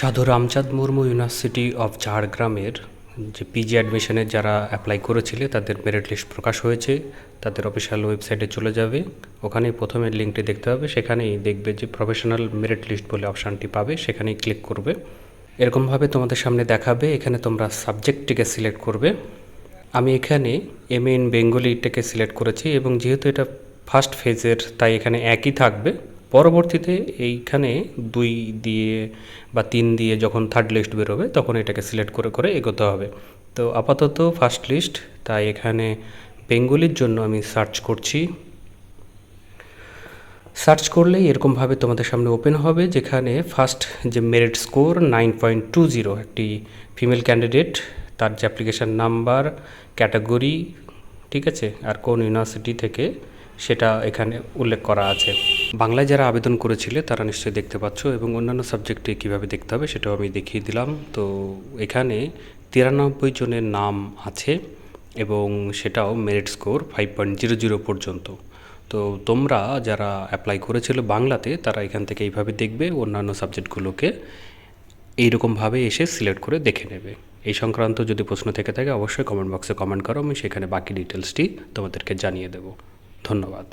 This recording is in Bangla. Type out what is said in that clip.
সাধু রামচাঁদ মুর্মু ইউনিভার্সিটি অফ ঝাড়গ্রামের যে পিজি অ্যাডমিশনের যারা অ্যাপ্লাই করেছিলে, তাদের মেরিট লিস্ট প্রকাশ হয়েছে, তাদের অফিসিয়াল ওয়েবসাইটে চলে যাবে। ওখানেই প্রথমে লিঙ্কটি দেখতে হবে, সেখানেই দেখবে যে প্রফেশনাল মেরিট লিস্ট বলে অপশানটি পাবে, সেখানেই ক্লিক করবে। এরকমভাবে তোমাদের সামনে দেখাবে, এখানে তোমরা সাবজেক্টটিকে সিলেক্ট করবে। আমি এখানে এম ইন বেঙ্গলিটাকে সিলেক্ট করেছি এবং যেহেতু এটা ফার্স্ট ফেজের তাই এখানে একই থাকবে। পরবর্তীতে এইখানে দুই দিয়ে বা তিন দিয়ে যখন থার্ড লিস্ট বেরোবে, তখন এটাকে সিলেক্ট করে করে এগোতে হবে। তো আপাতত ফার্স্ট লিস্ট তাই এখানে বেঙ্গলির জন্য আমি সার্চ করছি। সার্চ করলেই এরকমভাবে তোমাদের সামনে ওপেন হবে, যেখানে ফার্স্ট যে merit score nine point two zero একটি ফিমেল ক্যান্ডিডেট তার যে অ্যাপ্লিকেশান নাম্বার ক্যাটাগরি ঠিক আছে? আর কোন ইউনিভার্সিটি থেকে সেটা এখানে উল্লেখ করা আছে। বাংলায় যারা আবেদন করেছিলে, তারা নিশ্চয়ই দেখতে পাচ্ছ এবং অন্যান্য সাবজেক্টে কীভাবে দেখতে হবে সেটাও আমি দেখিয়ে দিলাম। তো এখানে তিরানব্বই জনের নাম আছে এবং সেটাও merit score five point zero zero পর্যন্ত। তো তোমরা যারা অ্যাপ্লাই করেছিল বাংলাতে, তারা এখান থেকে এইভাবে দেখবে, অন্যান্য সাবজেক্টগুলোকে এইরকমভাবে এসে সিলেক্ট করে দেখে নেবে। এই সংক্রান্ত যদি প্রশ্ন থেকে থাকে, অবশ্যই কমেন্ট বক্সে কমেন্ট করো, আমি সেখানে বাকি ডিটেলসটি তোমাদেরকে জানিয়ে দেবো। ধন্যবাদ।